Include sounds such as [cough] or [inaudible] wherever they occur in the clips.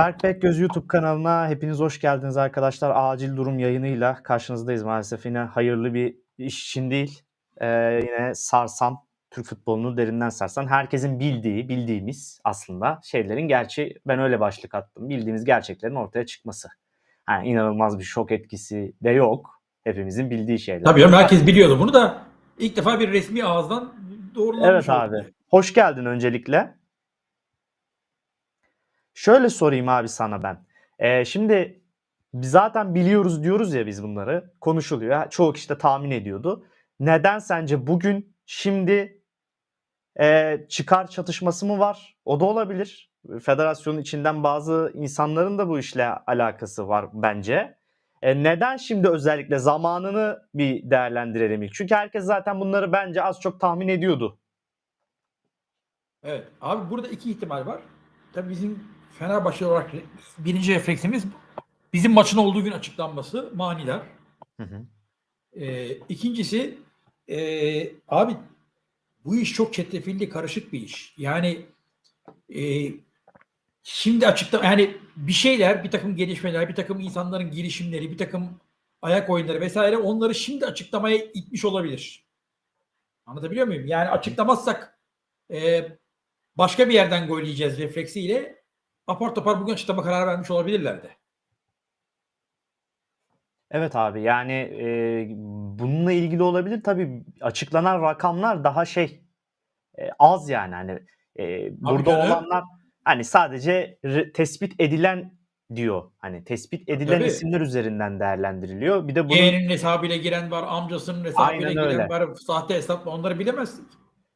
Berk Bekgöz YouTube kanalına hepiniz hoş geldiniz arkadaşlar. Acil durum yayınıyla karşınızdayız maalesef. Yine hayırlı bir iş için değil. Ee, yine sarsan, Türk futbolunu derinden sarsan, herkesin bildiği, bildiğimiz aslında şeylerin gerçi ben öyle başlık attım. Bildiğimiz gerçeklerin ortaya çıkması. Yani inanılmaz bir şok etkisi de yok. Hepimizin bildiği şeyler. Tabii canım herkes biliyordu bunu da ilk defa bir resmi ağızdan doğrulanmış Evet oldu. abi. Hoş geldin öncelikle. Şöyle sorayım abi sana ben. Ee, şimdi zaten biliyoruz diyoruz ya biz bunları. Konuşuluyor. Çoğu kişi de tahmin ediyordu. Neden sence bugün şimdi e, çıkar çatışması mı var? O da olabilir. Federasyonun içinden bazı insanların da bu işle alakası var bence. E, neden şimdi özellikle zamanını bir değerlendirelim ilk? Çünkü herkes zaten bunları bence az çok tahmin ediyordu. Evet. Abi burada iki ihtimal var. Tabii bizim Fenerbahçe olarak birinci refleksimiz bizim maçın olduğu gün açıklanması maniler. Hı hı. Ee, ikincisi ee, abi bu iş çok çetrefilli karışık bir iş. Yani ee, şimdi açıkta yani bir şeyler bir takım gelişmeler bir takım insanların girişimleri bir takım ayak oyunları vesaire onları şimdi açıklamaya itmiş olabilir. Anlatabiliyor muyum? Yani açıklamazsak ee, başka bir yerden gol yiyeceğiz refleksiyle apar topar bugün açıklama kararı vermiş olabilirlerdi. Evet abi yani e, bununla ilgili olabilir. Tabii açıklanan rakamlar daha şey e, az yani hani e, burada canım. olanlar hani sadece tespit edilen diyor. Hani tespit edilen tabii. isimler üzerinden değerlendiriliyor. Bir de bunun Yeğenin hesabıyla giren var, amcasının hesabıyla Aynen giren öyle. var, sahte hesapla onları bilemezsin.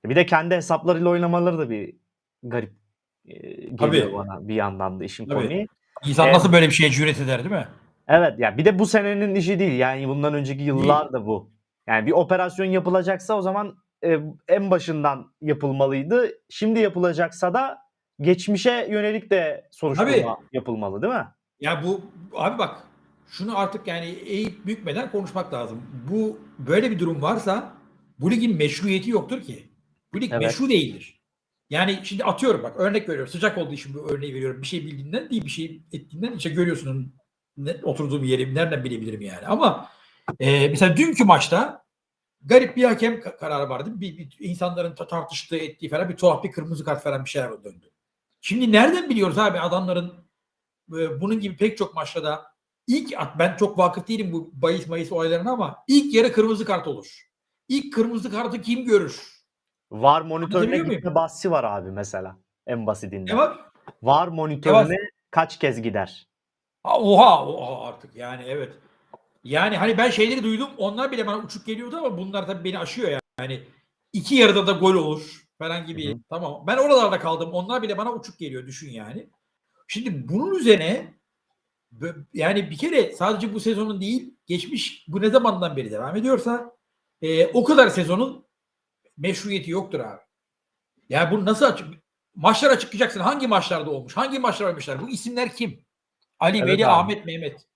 bir de kendi hesaplarıyla oynamaları da bir garip e, geliyor Tabii. bana bir yandan da işin Tabii. komiği. İnsan nasıl böyle bir şeye cüret eder değil mi? Evet ya bir de bu senenin işi değil. Yani bundan önceki yıllar da bu. Yani bir operasyon yapılacaksa o zaman e, en başından yapılmalıydı. Şimdi yapılacaksa da geçmişe yönelik de soruşturma yapılmalı değil mi? Ya bu abi bak şunu artık yani eğip bükmeden konuşmak lazım. Bu böyle bir durum varsa bu ligin meşruiyeti yoktur ki. Bu lig Evet. meşru değildir. Yani şimdi atıyorum bak örnek veriyorum. Sıcak olduğu için bu örneği veriyorum. Bir şey bildiğinden değil bir şey ettiğinden işte görüyorsun ne, oturduğum yeri nereden bilebilirim yani. Ama e, mesela dünkü maçta garip bir hakem ka- kararı vardı. Bir, bir insanların ta- tartıştığı ettiği falan bir tuhaf bir kırmızı kart falan bir şeyler döndü. Şimdi nereden biliyoruz abi adamların e, bunun gibi pek çok maçta da ilk ben çok vakıf değilim bu bahis mayıs olaylarına ama ilk yarı kırmızı kart olur. İlk kırmızı kartı kim görür? Var monitörüne Anlatabiliyor muyum? gitme bahsi var abi mesela en basitinden. Ne var? Var monitörüne kaç kez gider? Ha, Oha, oha artık yani evet. Yani hani ben şeyleri duydum onlar bile bana uçuk geliyordu ama bunlar tabii beni aşıyor yani. Yani iki yarıda da gol olur falan gibi. Hı hı. Tamam. Ben oralarda kaldım. Onlar bile bana uçuk geliyor düşün yani. Şimdi bunun üzerine yani bir kere sadece bu sezonun değil geçmiş bu ne zamandan beri devam ediyorsa e, o kadar sezonun meşruiyeti yoktur abi. Yani bu nasıl açık maçlar açıklayacaksın. Hangi maçlarda olmuş? Hangi maçlar oynamışlar? Bu isimler kim? Ali, Evet Veli, abi. Ahmet, Mehmet.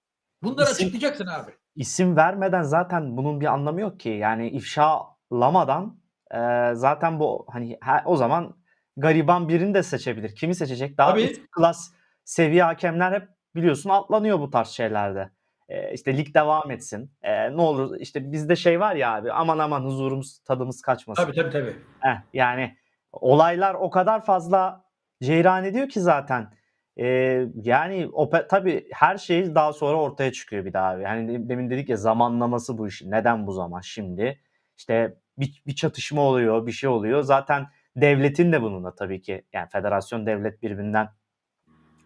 Bunları İsim- açıklayacaksın abi. İsim vermeden zaten bunun bir anlamı yok ki. Yani ifşalamadan e, zaten bu hani her- o zaman gariban birini de seçebilir. Kimi seçecek? Daha Tabii. üst klas seviye hakemler hep biliyorsun atlanıyor bu tarz şeylerde. E, işte lig devam etsin. E, ne olur işte bizde şey var ya abi aman aman huzurumuz tadımız kaçmasın. Tabii tabii tabii. Heh, yani olaylar o kadar fazla ceyran ediyor ki zaten. Ee, yani ope- tabii her şey daha sonra ortaya çıkıyor bir daha. Yani de- demin dedik ya zamanlaması bu işin. Neden bu zaman şimdi? İşte bir, bir çatışma oluyor, bir şey oluyor. Zaten devletin de bununla tabii ki yani federasyon devlet birbirinden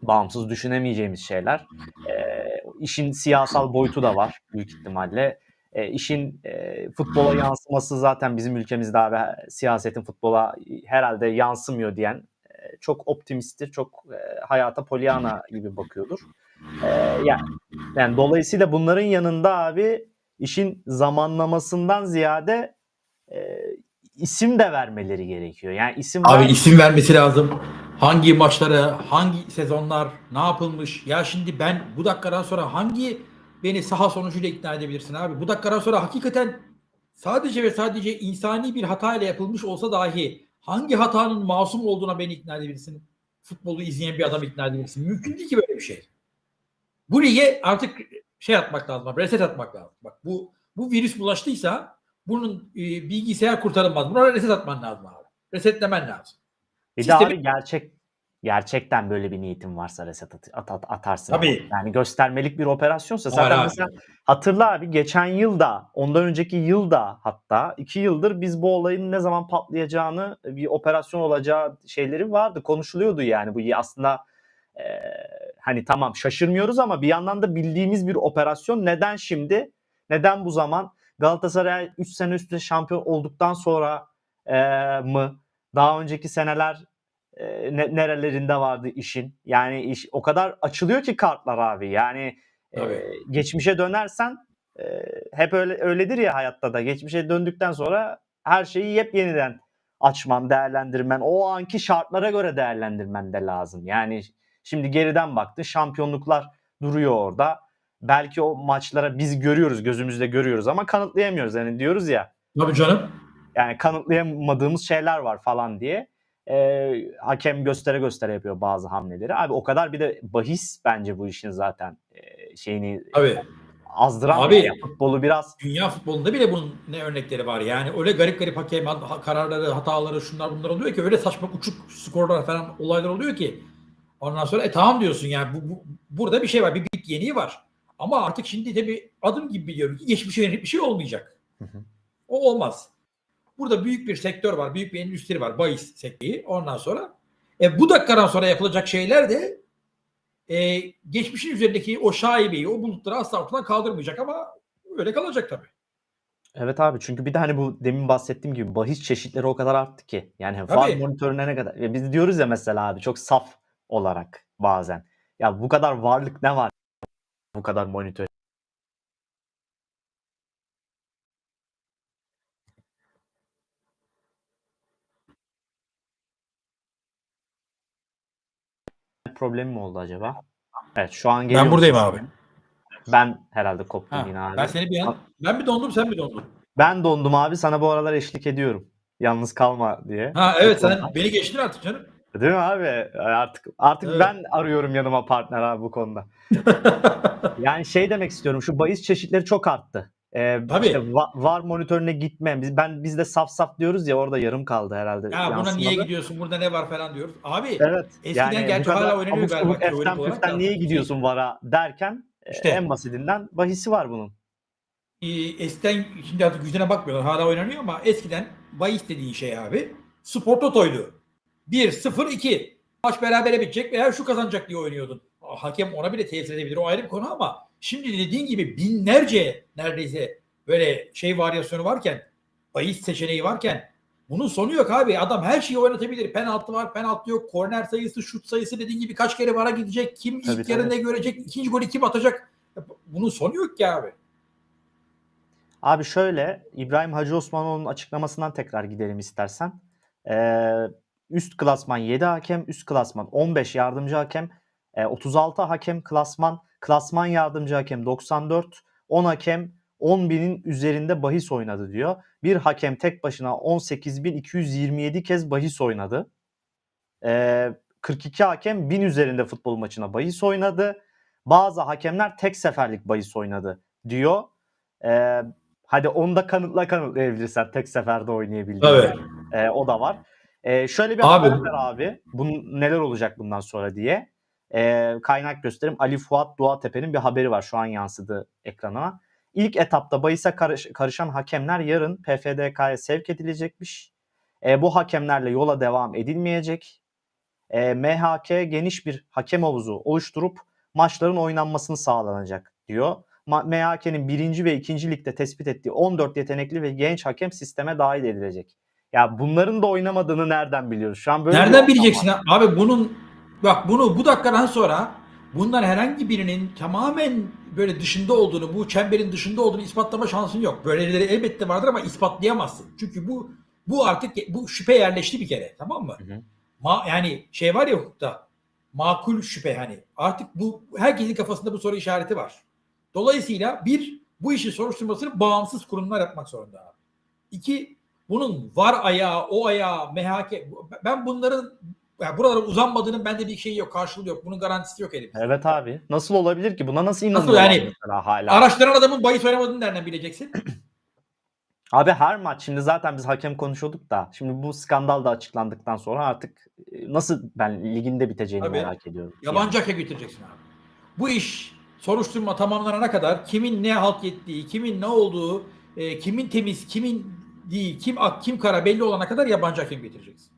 bağımsız düşünemeyeceğimiz şeyler. Ee, işin siyasal boyutu da var büyük ihtimalle. E, işin e, futbola yansıması zaten bizim ülkemizde abi siyasetin futbola herhalde yansımıyor diyen e, çok optimisttir, çok e, hayata polyana gibi bakıyordur. E, yani, yani dolayısıyla bunların yanında abi işin zamanlamasından ziyade e, isim de vermeleri gerekiyor. Yani isim Abi ver- isim vermesi lazım. Hangi maçlara, hangi sezonlar, ne yapılmış? Ya şimdi ben bu dakikadan sonra hangi beni saha sonucuyla ikna edebilirsin abi? Bu dakikadan sonra hakikaten sadece ve sadece insani bir hatayla yapılmış olsa dahi hangi hatanın masum olduğuna beni ikna edebilirsin? futbolu izleyen bir adam ikna edeceksin. Mümkün değil ki böyle bir şey. Bu lige artık şey atmak lazım. Reset atmak lazım. Bak bu bu virüs bulaştıysa bunun e, bilgisayar kurtarılmaz. Buna reset atman lazım abi. Resetlemen lazım. Bir de abi gerçek gerçekten böyle bir niyetin varsa reset at, at- at- atarsın. Tabii. Yani göstermelik bir operasyonsa zaten abi. mesela hatırla abi geçen yılda ondan önceki yılda hatta iki yıldır biz bu olayın ne zaman patlayacağını bir operasyon olacağı şeyleri vardı konuşuluyordu yani bu aslında e, hani tamam şaşırmıyoruz ama bir yandan da bildiğimiz bir operasyon neden şimdi neden bu zaman Galatasaray 3 sene üstte şampiyon olduktan sonra e, mı daha önceki seneler e, ne- nerelerinde vardı işin yani iş o kadar açılıyor ki kartlar abi yani e, geçmişe dönersen e, hep öyle öyledir ya hayatta da geçmişe döndükten sonra her şeyi yep yeniden açman, değerlendirmen, o anki şartlara göre değerlendirmen de lazım. Yani şimdi geriden baktın şampiyonluklar duruyor orada. Belki o maçlara biz görüyoruz, gözümüzde görüyoruz ama kanıtlayamıyoruz. Yani diyoruz ya Tabii canım. Yani kanıtlayamadığımız şeyler var falan diye. Ee, hakem göstere göstere yapıyor bazı hamleleri. Abi o kadar bir de bahis bence bu işin zaten e, şeyini Tabii. azdıran Abi- şey. futbolu biraz Dünya futbolunda bile bunun ne örnekleri var. Yani öyle garip garip hakem ha- kararları, hataları, şunlar bunlar oluyor ki öyle saçma uçuk skorlar falan olaylar oluyor ki. Ondan sonra e tamam diyorsun yani bu, bu- burada bir şey var. Bir bit yeniği var. Ama artık şimdi bir adım gibi biliyorum ki geçmişe yönelik bir şey olmayacak. Hı hı. O olmaz. Burada büyük bir sektör var. Büyük bir endüstri var. Bahis sektörü. Ondan sonra e, bu dakikadan sonra yapılacak şeyler de e, geçmişin üzerindeki o şaibeyi, o bulutları asla ortadan kaldırmayacak ama öyle kalacak tabii. Evet abi çünkü bir de hani bu demin bahsettiğim gibi bahis çeşitleri o kadar arttı ki. Yani var Tabii. monitörüne ne kadar. Ya biz diyoruz ya mesela abi çok saf olarak bazen. Ya bu kadar varlık ne var? Bu kadar monitör. Problemi mi oldu acaba? Evet şu an geliyor. Ben buradayım abi. Ben herhalde koptum Ha, yine abi. ben seni bir an ben bir dondum sen bir dondun. Ben dondum abi sana bu aralar eşlik ediyorum. Yalnız kalma diye. Ha evet sen beni geçtin artık canım. Değil mi abi? Artık artık Evet. ben arıyorum yanıma partner abi bu konuda. [laughs] Yani şey demek istiyorum. Şu bahis çeşitleri çok arttı. Ee, Tabii. işte va- var monitörüne gitme. Biz ben biz de saf saf diyoruz ya orada yarım kaldı herhalde. ya buna niye yansımadı. gidiyorsun burada ne var falan diyoruz. Abi Evet. Eskiden yani gerçi hala oynanıyor galiba eften püften niye gidiyorsun vara derken e, İşte. en basitinden bahisi var bunun. e, eskiden şimdi artık yüzüne bakmıyorlar hala oynanıyor ama eskiden bahis dediğin şey abi spor totoydu. 1-0-2 maç berabere bitecek veya şu kazanacak diye oynuyordun. Hakem ona bile tesir edebilir o ayrı bir konu ama şimdi dediğin gibi binlerce neredeyse böyle şey varyasyonu varken bahis seçeneği varken bunun sonu yok abi. Adam her şeyi oynatabilir. Penaltı var, penaltı yok. Korner sayısı, şut sayısı dediğin gibi kaç kere vara gidecek. Kim Tabii, ilk yarı ne görecek, ikinci golü kim atacak. Bunun sonu yok ki abi. Abi şöyle İbrahim Hacı Osmanoğlu'nun açıklamasından tekrar gidelim istersen. Ee, üst klasman 7 hakem, üst klasman 15 yardımcı hakem, e, 36 hakem klasman, klasman yardımcı hakem 94, 10 hakem 10 binin üzerinde bahis oynadı diyor. Bir hakem tek başına 18.227 kez bahis oynadı. Ee, 42 hakem 1000 üzerinde futbol maçına bahis oynadı. Bazı hakemler tek seferlik bahis oynadı diyor. Ee, hadi onu da kanıtla kanıtlayabilirsen tek seferde oynayabildiğini. Ee, o da var. Ee, şöyle bir Abi- haber abi. Bunun neler olacak bundan sonra diye. Ee, kaynak göstereyim. Ali Fuat Doğatepe'nin bir haberi var. Şu an yansıdı ekrana. İlk etapta bahise karış- karışan hakemler yarın PFDK'ya sevk edilecekmiş. Ee, bu hakemlerle yola devam edilmeyecek. Ee, MHK geniş bir hakem havuzu oluşturup maçların oynanmasını sağlanacak diyor. MHK'nin birinci ve ikinci ligde tespit ettiği 14 yetenekli ve genç hakem sisteme dahil edilecek. Ya bunların da oynamadığını nereden biliyoruz? Şu an böyle Nereden bileceksin var. abi bunun bak bunu bu dakikadan sonra bundan herhangi birinin tamamen böyle dışında olduğunu, bu çemberin dışında olduğunu ispatlama şansın yok. Böyleleri elbette vardır ama ispatlayamazsın. Çünkü bu bu artık bu şüphe yerleşti bir kere tamam mı? Hı hı. Ma, yani şey var ya hukukta makul şüphe hani artık bu herkesin kafasında bu soru işareti var. Dolayısıyla bir bu işin soruşturmasını bağımsız kurumlar yapmak zorunda abi. İki bunun var ayağı, o ayağı, MHK ben bunların yani buralara uzanmadığının bende bir şeyi yok, karşılığı yok. Bunun garantisi yok elimizde. Evet abi. Nasıl olabilir ki? Buna nasıl inanıyorlar yani? mesela hala? Araştıran adamın bahis oynamadığını nereden bileceksin? [clears throat] Abi her maç şimdi zaten biz hakem konuşuyorduk da şimdi bu skandal da açıklandıktan sonra artık e, nasıl ben liginde biteceğini Tabii. merak ediyorum. Yabancı hakem getireceksin abi. Bu iş soruşturma tamamlanana kadar kimin ne halt ettiği, kimin ne olduğu, e, kimin temiz, kimin değil, kim ak, kim kara belli olana kadar yabancı hakem getireceksin.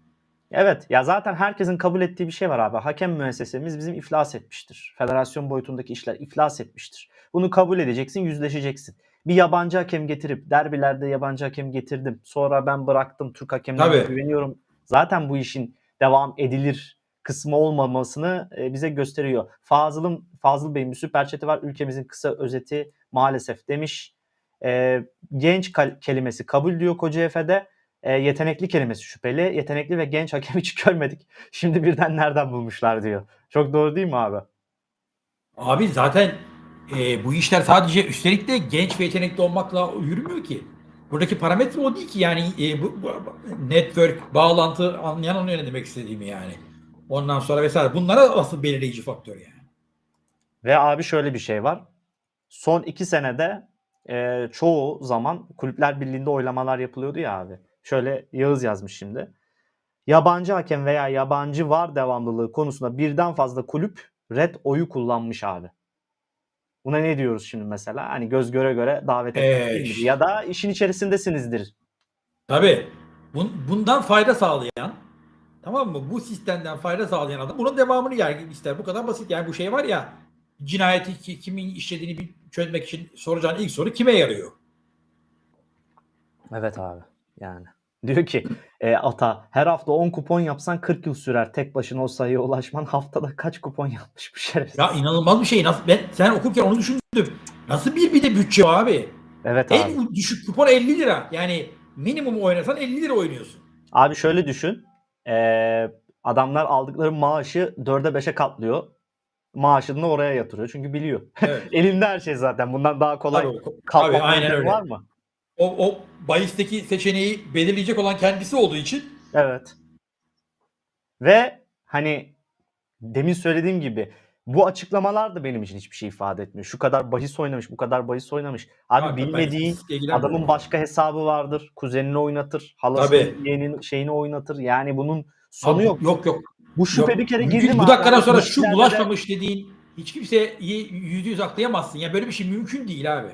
Evet ya zaten herkesin kabul ettiği bir şey var abi. Hakem müessesemiz bizim iflas etmiştir. Federasyon boyutundaki işler iflas etmiştir. Bunu kabul edeceksin, yüzleşeceksin. Bir yabancı hakem getirip derbilerde yabancı hakem getirdim. Sonra ben bıraktım Türk hakemlerine Tabii. güveniyorum. Zaten bu işin devam edilir kısmı olmamasını e, bize gösteriyor. Fazıl'ın Fazıl Bey'in bir süper chat'i var. Ülkemizin kısa özeti maalesef demiş. E, genç kelimesi kabul diyor Koca Efe'de. E, yetenekli kelimesi şüpheli. Yetenekli ve genç hakem hiç [laughs] görmedik. Şimdi birden nereden bulmuşlar diyor. Çok doğru değil mi abi? Abi zaten e, bu işler sadece üstelik de genç ve yetenekli olmakla yürümüyor ki. Buradaki parametre o değil ki yani e, bu, bu- network, bağlantı anlayan anlıyor ne demek istediğimi yani. Ondan sonra vesaire. Bunlara asıl belirleyici faktör yani. Ve abi şöyle bir şey var. Son iki senede e, çoğu zaman kulüpler birliğinde oylamalar yapılıyordu ya abi. Şöyle Yağız yazmış şimdi. Yabancı hakem veya yabancı var devamlılığı konusunda birden fazla kulüp red oyu kullanmış abi. Buna ne diyoruz şimdi mesela? Hani göz göre göre davet etmek Ee, işte. Ya da işin içerisindesinizdir. Tabii. Bun- bundan fayda sağlayan tamam mı? Bu sistemden fayda sağlayan adam bunun devamını yargı ister. Bu kadar basit. Yani bu şey var ya cinayeti ki- kimin işlediğini çözmek için soracağın ilk soru kime yarıyor? Evet abi. Yani. [laughs] Diyor ki e, Ata her hafta 10 kupon yapsan 40 yıl sürer. Tek başına o sayıya ulaşman [laughs] haftada kaç kupon yapmış bu şerefsiz. Ya inanılmaz bir şey. Nasıl ben sen okurken onu düşündüm. Nasıl bir bir de bütçe abi? Evet abi. En düşük kupon 50 lira. Yani minimum oynasan 50 lira oynuyorsun. Abi şöyle düşün. Ee, adamlar aldıkları maaşı 4'e 5'e katlıyor. Maaşını da oraya yatırıyor. Çünkü biliyor. Evet. [laughs] Elinde her şey zaten. Bundan daha kolay Tabii, o- katlama tabii, aynen öyle. var mı? O, o bahisteki seçeneği belirleyecek olan kendisi olduğu için Evet. Ve hani demin söylediğim gibi bu açıklamalar da benim için hiçbir şey ifade etmiyor. Şu kadar bahis oynamış, bu kadar bahis oynamış. Abi Hakikaten bilmediğin adamın başka hesabı vardır. Kuzenini oynatır. Halasının yeğeninin şeyini oynatır. Yani bunun sonu Abi, yok. Yok yok. Bu şüphe Yok. bir kere girdi mi? Bu dakikadan sonra şu bulaşmamış dediğin hiç kimseye yüzde yüz aklayamazsın. Ya böyle bir şey mümkün değil abi.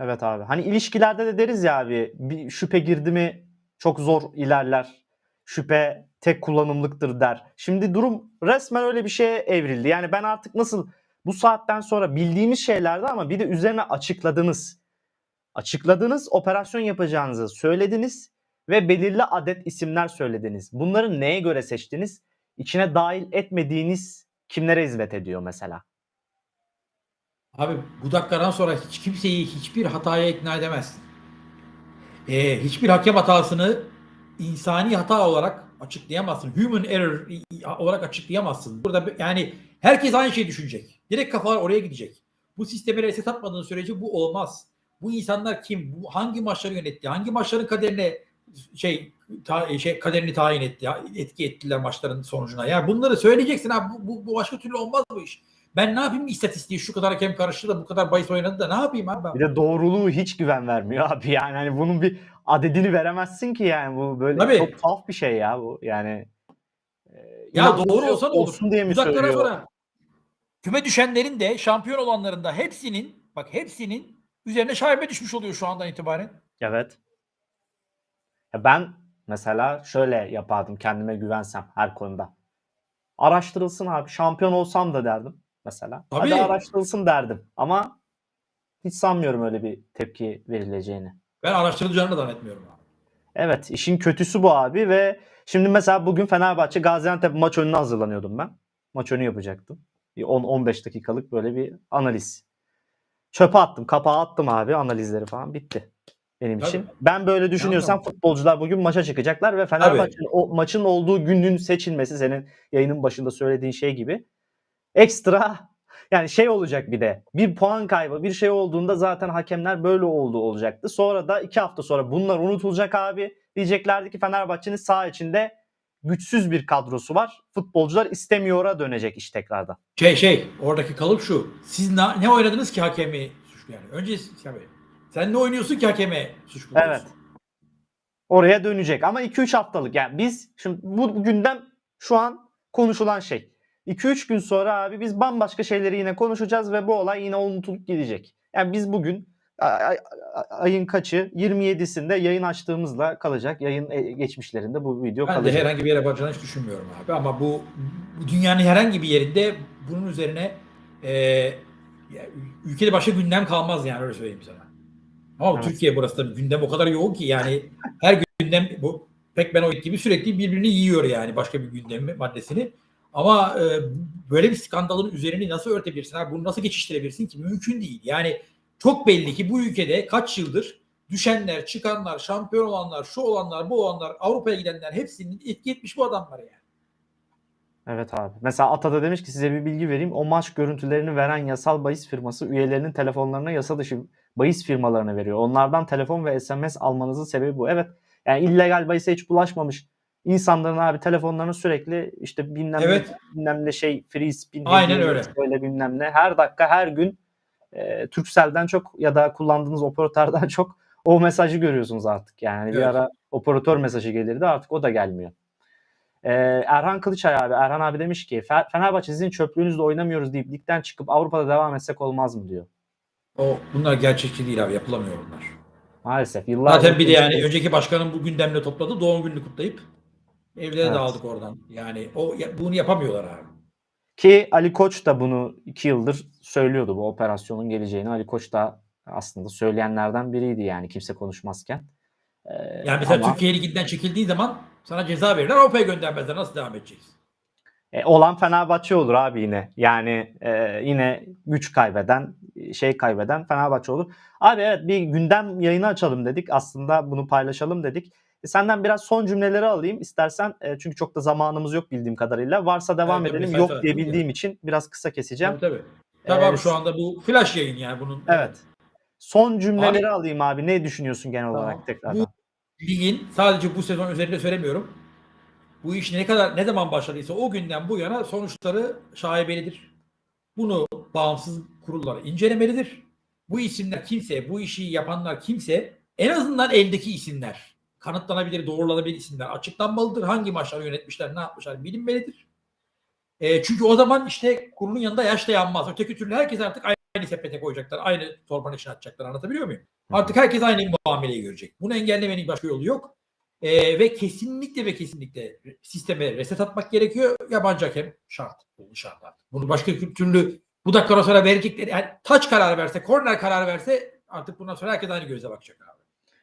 Evet abi. Hani ilişkilerde de deriz ya abi bir şüphe girdi mi çok zor ilerler. Şüphe tek kullanımlıktır der. Şimdi durum resmen öyle bir şeye evrildi. Yani ben artık nasıl bu saatten sonra bildiğimiz şeylerdi ama bir de üzerine açıkladınız. Açıkladınız, operasyon yapacağınızı söylediniz ve belirli adet isimler söylediniz. Bunları neye göre seçtiniz? İçine dahil etmediğiniz kimlere hizmet ediyor mesela? Abi bu dakikadan sonra hiç kimseyi hiçbir hataya ikna edemezsin. Ee, hiçbir hakem hatasını insani hata olarak açıklayamazsın. Human error olarak açıklayamazsın. Burada yani herkes aynı şeyi düşünecek. Direkt kafalar oraya gidecek. Bu sisteme reset atmadığın sürece bu olmaz. Bu insanlar kim? Bu hangi maçları yönetti? Hangi maçların kaderine şey, ta- şey kaderini tayin etti, etki ettiler maçların sonucuna. Ya bunları söyleyeceksin abi. Bu, bu, bu başka türlü olmaz bu iş. Ben ne yapayım istatistiği şu kadar hakem karıştı da bu kadar bahis oynadı da ne yapayım abi? Bir de doğruluğu hiç güven vermiyor [laughs] abi. Yani hani bunun bir adedini veremezsin ki yani bu böyle Tabii. çok tuhaf bir şey ya bu. Yani e, Ya doğru olsa olur? olsun diye mi dakikadan söylüyor? sonra küme düşenlerin de şampiyon olanların da hepsinin bak hepsinin üzerine şaibe düşmüş oluyor şu andan itibaren. Evet. Ya ben mesela şöyle yapardım kendime güvensem her konuda. Araştırılsın abi. Şampiyon olsam da derdim mesela. Hadi Tabii. araştırılsın derdim. Ama hiç sanmıyorum öyle bir tepki verileceğini. Ben araştırılacağını da zannetmiyorum abi. Evet işin kötüsü bu abi ve şimdi mesela bugün Fenerbahçe Gaziantep maç önüne hazırlanıyordum ben. Maç önü yapacaktım. Bir 10-15 dakikalık böyle bir analiz. Çöpe attım, kapağı attım abi analizleri falan bitti benim Tabii. için. Ben böyle düşünüyorsam futbolcular bugün maça çıkacaklar ve Fenerbahçe'nin o maçın olduğu günün seçilmesi senin yayının başında söylediğin şey gibi ekstra yani şey olacak bir de bir puan kaybı bir şey olduğunda zaten hakemler böyle oldu olacaktı. Sonra da iki hafta sonra bunlar unutulacak abi. Diyeceklerdi ki Fenerbahçe'nin sağ içinde güçsüz bir kadrosu var. Futbolcular istemiyora dönecek iş tekrardan. Şey şey oradaki kalıp şu. Siz ne, ne oynadınız ki hakemi suçlu yani? Önce. Sen ne oynuyorsun ki hakeme suç buluyorsun? Evet. Oraya dönecek ama 2-3 haftalık. Yani biz şimdi bu gündem şu an konuşulan şey. 2-3 gün sonra abi biz bambaşka şeyleri yine konuşacağız ve bu olay yine unutulup gidecek. Yani biz bugün ay- ay- ayın kaçı 27'sinde yayın açtığımızla kalacak. Yayın e, geçmişlerinde bu video Ben de kalacak. herhangi bir yere varacağını hiç düşünmüyorum abi. Ama bu, dünyanın herhangi bir yerinde bunun üzerine e, ülkede başka gündem kalmaz yani öyle söyleyeyim sana. Ama Evet. Türkiye burası tabii gündem o kadar yoğun ki yani her gündem bu pek ben o gibi sürekli birbirini yiyor yani başka bir gündem maddesini. Ama e, böyle bir skandalın üzerini nasıl örtebilirsin? Bunu nasıl geçiştirebilirsin ki? Mümkün değil. Yani çok belli ki bu ülkede kaç yıldır düşenler, çıkanlar, şampiyon olanlar, şu olanlar, bu olanlar, Avrupa'ya gidenler hepsinin etki etmiş bu adamlar yani. Evet abi. Mesela Ata'da demiş ki size bir bilgi vereyim. O maç görüntülerini veren yasal bahis firması üyelerinin telefonlarına yasa dışı bahis firmalarına veriyor. Onlardan telefon ve SMS almanızın sebebi bu. Evet. Yani illegal bahise hiç bulaşmamış insanların abi telefonlarını sürekli işte bilmem Evet. ne, bilmem ne şey free spin Aynen öyle. Böyle bilmem ne. Her dakika her gün e, Turkcell'den çok ya da kullandığınız operatörden [laughs] çok o mesajı görüyorsunuz artık. Yani bir Evet. ara operatör mesajı gelirdi artık o da gelmiyor. Ee, Erhan Kılıçay abi. Erhan abi demiş ki "Fe- Fenerbahçe sizin çöplüğünüzle oynamıyoruz deyip ligden çıkıp Avrupa'da devam etsek olmaz mı diyor. O bunlar gerçekçi değil abi yapılamıyor bunlar. Maalesef yıllardır Zaten bir de yani önceki başkanın bu gündemle topladı doğum gününü kutlayıp evlere Evet. dağıldık oradan. Yani o bunu yapamıyorlar abi. Ki Ali Koç da bunu iki yıldır söylüyordu bu operasyonun geleceğini. Ali Koç da aslında söyleyenlerden biriydi yani kimse konuşmazken. Ee, Yani mesela ama, Türkiye Ligi'nden çekildiği zaman sana ceza verirler Avrupa'ya göndermezler. Nasıl devam edeceksin? e, olan Fenerbahçe olur abi yine. Yani e, yine güç kaybeden, şey kaybeden Fenerbahçe olur. Abi evet bir gündem yayını açalım dedik. Aslında bunu paylaşalım dedik. E, senden biraz son cümleleri alayım istersen. E, çünkü çok da zamanımız yok bildiğim kadarıyla. Varsa devam Evet, edelim. Yok diye bildiğim için biraz kısa keseceğim. Tabii tabii. Tabii Ee, şu anda bu flash yayın yani bunun. Evet. Son cümleleri Abi- alayım abi. Ne düşünüyorsun genel olarak Tamam. tekrardan? Ligin sadece bu sezon üzerinde söylemiyorum. Bu iş ne kadar ne zaman başladıysa o günden bu yana sonuçları şaibelidir. Bunu bağımsız kurullar incelemelidir. Bu isimler kimse, bu işi yapanlar kimse en azından eldeki isimler kanıtlanabilir, doğrulanabilir isimler açıklanmalıdır. Hangi maçları yönetmişler, ne yapmışlar bilinmelidir. E, çünkü o zaman işte kurulun yanında yaş da yanmaz. Öteki türlü herkes artık aynı sepete koyacaklar. Aynı torbanın içine atacaklar. Anlatabiliyor muyum? Artık herkes aynı muameleyi görecek. Bunu engellemenin başka yolu yok. Ee, ve kesinlikle ve kesinlikle sisteme reset atmak gerekiyor. Yabancı hakem şart. Bu şart artık. Bunu başka türlü bu dakikadan sonra verecekleri yani taç kararı verse, korner kararı verse artık bundan sonra herkes aynı göze bakacak abi.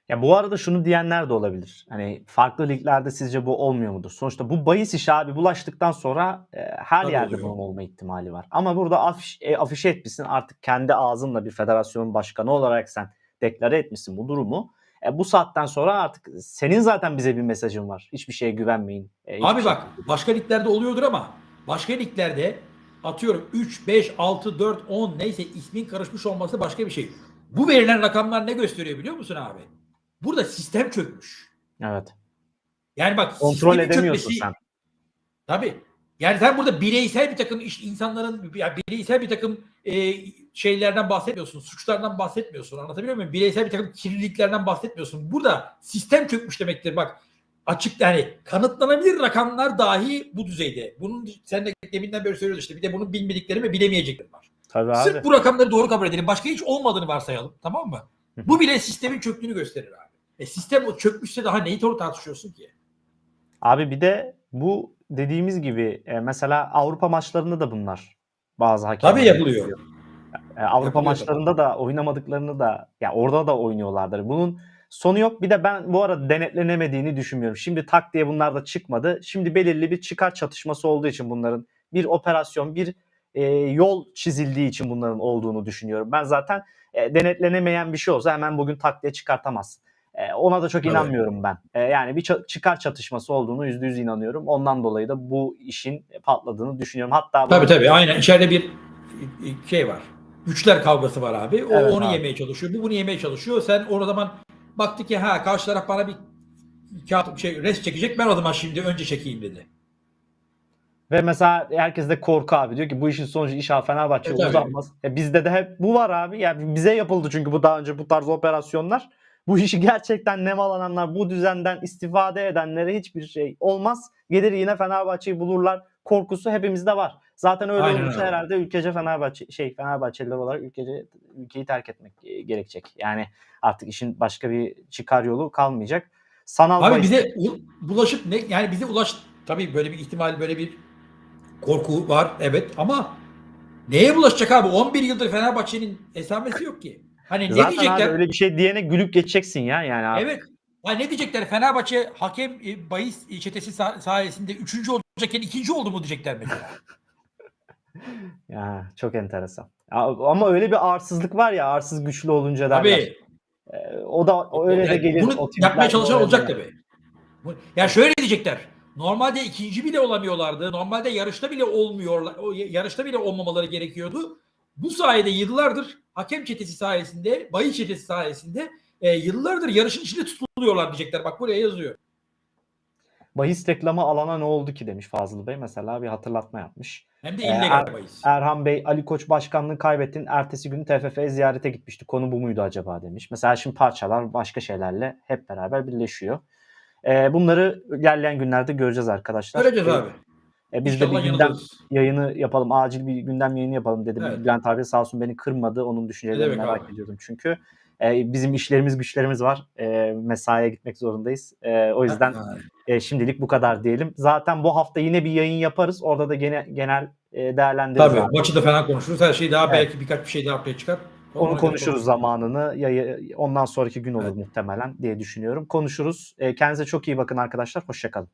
Ya bu arada şunu diyenler de olabilir. Hani farklı liglerde sizce bu olmuyor mudur? Sonuçta bu bahis işi abi bulaştıktan sonra e, her Tabii yerde oluyor. bunun olma ihtimali var. Ama burada afiş, e, afişe etmişsin artık kendi ağzınla bir federasyonun başkanı olarak sen deklare etmişsin bu durumu. E, bu saatten sonra artık senin zaten bize bir mesajın var. Hiçbir şeye güvenmeyin. E, Abi şey- bak başka liglerde oluyordur ama başka liglerde atıyorum 3, 5, 6, 4, 10 neyse ismin karışmış olması başka bir şey. Bu verilen rakamlar ne gösteriyor biliyor musun abi? Burada sistem çökmüş. Evet. Yani bak Kontrol edemiyorsun çökmesi- sen. Tabii. Yani sen burada bireysel bir takım iş, insanların yani bireysel bir takım e, şeylerden bahsetmiyorsun. Suçlardan bahsetmiyorsun. Anlatabiliyor muyum? Bireysel bir takım kirliliklerden bahsetmiyorsun. Burada sistem çökmüş demektir. Bak açık yani kanıtlanabilir rakamlar dahi bu düzeyde. Bunun sen de deminden beri söylüyoruz işte. Bir de bunun bilmedikleri ve bilemeyecekleri var. Tabii abi. Sırf bu rakamları doğru kabul edelim. Başka hiç olmadığını varsayalım. Tamam mı? Bu bile sistemin çöktüğünü gösterir abi. E sistem o çökmüşse daha neyi tartışıyorsun ki? Abi bir de bu dediğimiz gibi e, mesela Avrupa maçlarında da bunlar bazı hakemler. Tabii yapılıyor. E, Avrupa Yapılıyor maçlarında da oynamadıklarını da ya orada da oynuyorlardır. Bunun sonu yok. Bir de ben bu arada denetlenemediğini düşünmüyorum. Şimdi tak diye bunlar da çıkmadı. Şimdi belirli bir çıkar çatışması olduğu için bunların bir operasyon, bir e, yol çizildiği için bunların olduğunu düşünüyorum. Ben zaten e, denetlenemeyen bir şey olsa hemen bugün tak diye çıkartamazsın. E, ona da çok Tabii. inanmıyorum ben. E, yani bir çıkar çatışması olduğunu yüzde yüz inanıyorum. Ondan dolayı da bu işin patladığını düşünüyorum. Hatta Tabii tabii aynen içeride bir şey var. Güçler kavgası var abi. O Evet onu abi. yemeye çalışıyor. Bu bunu yemeye çalışıyor. Sen o zaman baktı ki ha karşı taraf bana bir kağıt şey res çekecek. Ben o zaman şimdi önce çekeyim dedi. Ve mesela herkes de korku abi diyor ki bu işin sonucu inşallah Fenerbahçe E, uzanmaz. E bizde de hep bu var abi. Yani bize yapıldı çünkü bu daha önce bu tarz operasyonlar. Bu işi gerçekten nemalananlar, bu düzenden istifade edenlere hiçbir şey olmaz. Gelir yine Fenerbahçe'yi bulurlar. Korkusu hepimizde var. Zaten öyle Aynen olursa öyle. herhalde ülkece Fenerbahçe şey Fenerbahçeliler olarak ülkece ülkeyi terk etmek gerekecek. Yani artık işin başka bir çıkar yolu kalmayacak. Sanal Abi bahis- bize bulaşıp ne yani bize ulaş tabii böyle bir ihtimal böyle bir korku var evet ama neye bulaşacak abi? 11 yıldır Fenerbahçe'nin esamesi yok ki. Hani ne Zaten diyecekler? abi öyle bir şey diyene gülüp geçeceksin ya yani abi. Evet. Ha ne diyecekler? Fenerbahçe hakem e, bahis çetesi sa- sayesinde 3. olacakken 2. oldu mu diyecekler mesela. [laughs] Ya çok enteresan. Ya, ama öyle bir arsızlık var ya arsız güçlü olunca derler. Tabii. Ee, o da o öyle de Yani gelir. Bunu yapmaya de çalışan olacak de- tabii. Yani şöyle diyecekler. Normalde ikinci bile olamıyorlardı. Normalde yarışta bile olmuyorlar. Ya- yarışta bile olmamaları gerekiyordu. Bu sayede yıllardır hakem çetesi sayesinde, bahis çetesi sayesinde e, yıllardır yarışın içinde tutuluyorlar diyecekler. Bak buraya yazıyor. Bahis reklamı alana ne oldu ki demiş Fazıl Bey. Mesela bir hatırlatma yapmış. Hem de Ee, illegal er- bahis. Erhan Bey Ali Koç başkanlığı kaybettin. Ertesi gün TFF'ye ziyarete gitmişti. Konu bu muydu acaba demiş. Mesela şimdi parçalar başka şeylerle hep beraber birleşiyor. Ee, bunları ilerleyen günlerde göreceğiz arkadaşlar. Göreceğiz Ee, abi. E, biz de bir İnşallah gündem yanılırız. yayını yapalım. Acil bir gündem yayını yapalım dedim. Evet. Bülent abi sağ olsun beni kırmadı. Onun düşüncelerini merak abi? ediyordum çünkü. E, bizim işlerimiz güçlerimiz var. E, mesaiye gitmek zorundayız. E, o yüzden e, şimdilik bu kadar diyelim. Zaten bu hafta yine bir yayın yaparız. Orada da gene, genel e, değerlendiririz. Tabii abi. maçı da falan konuşuruz. Her şey daha Evet. belki birkaç bir şey daha ortaya çıkar. Onu konuşuruz zamanını. Ondan sonraki gün olur Evet. muhtemelen diye düşünüyorum. Konuşuruz. E, kendinize çok iyi bakın arkadaşlar. Hoşçakalın.